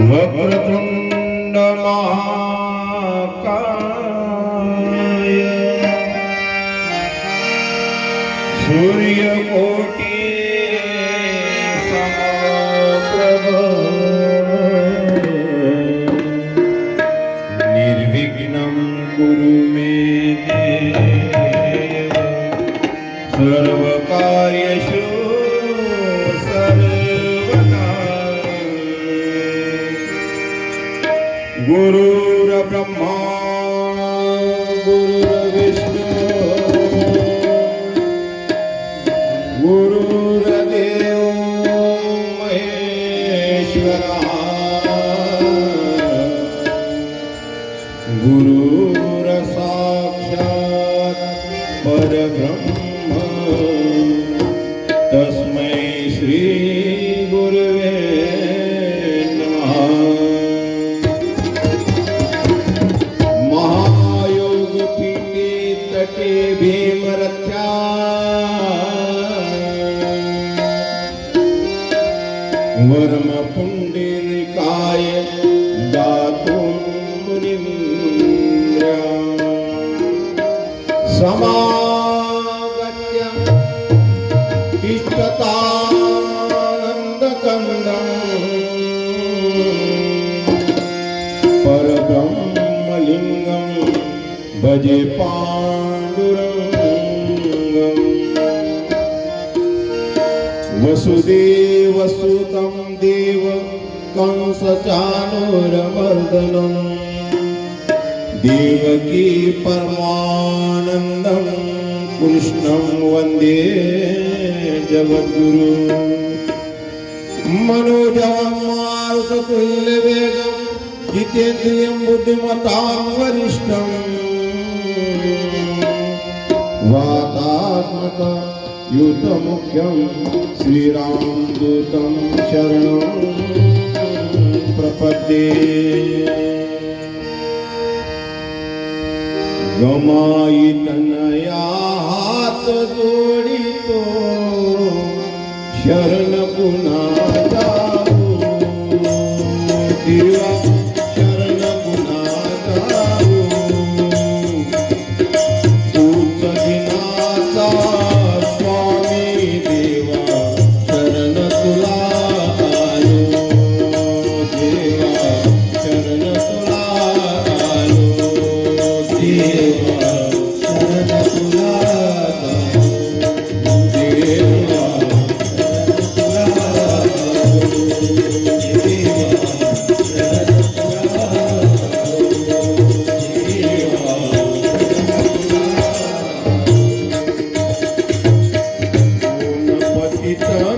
વક્રતુંડ મહાકાય સૂર્યકોટિ સમપ્રભ ગુરુર્બ્રહ્મા ગુરુર્વિષ્ણુ ગુરુર્દેવ મહેશ્વરા ગુરુર સાક્ષાત પુંડિરિકાય દાતુમ મુનિમ્ર્યા સમાગત્ય कंसचानूरमर्दनं देवकी परमानन्दं कृष्णं वन्दे जगद्गुरु मनोजवं मारुततुल्यवेगं जितेन्द्रियं बुद्धिमतां वरिष्ठम् वातात्मता युतमुख्यं श्रीरामदूतं शरणम् પ્રપદે ગમાઈ તનયા હાથ જોડી તો શરણ Pune It's eternal.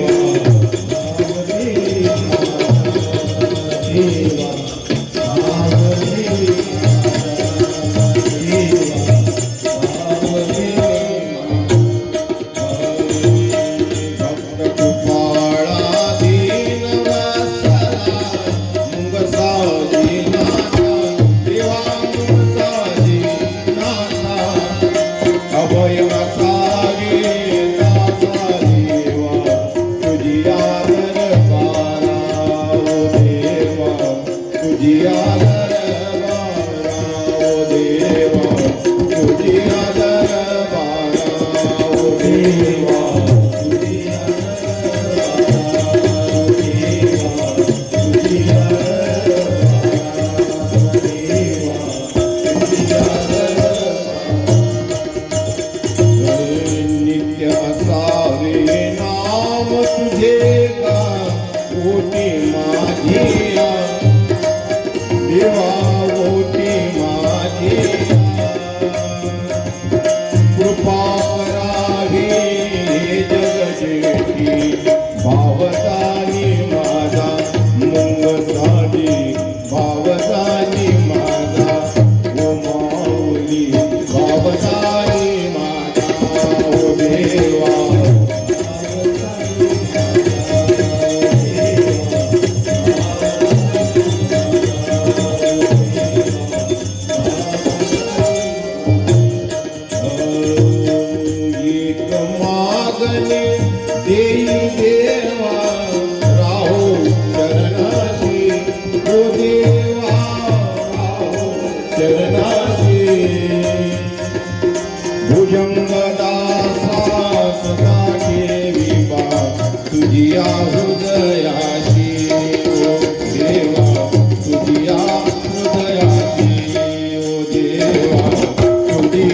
Oh Cowboy. मागणे देई देवा राहो चरणाशी ओ देवा राहो चरणाशी. भुजंगदासा सदा ठेवी तुझी हृदयाशी. ओ देवा तुझी हृदयाशी. ओ देवा तुझी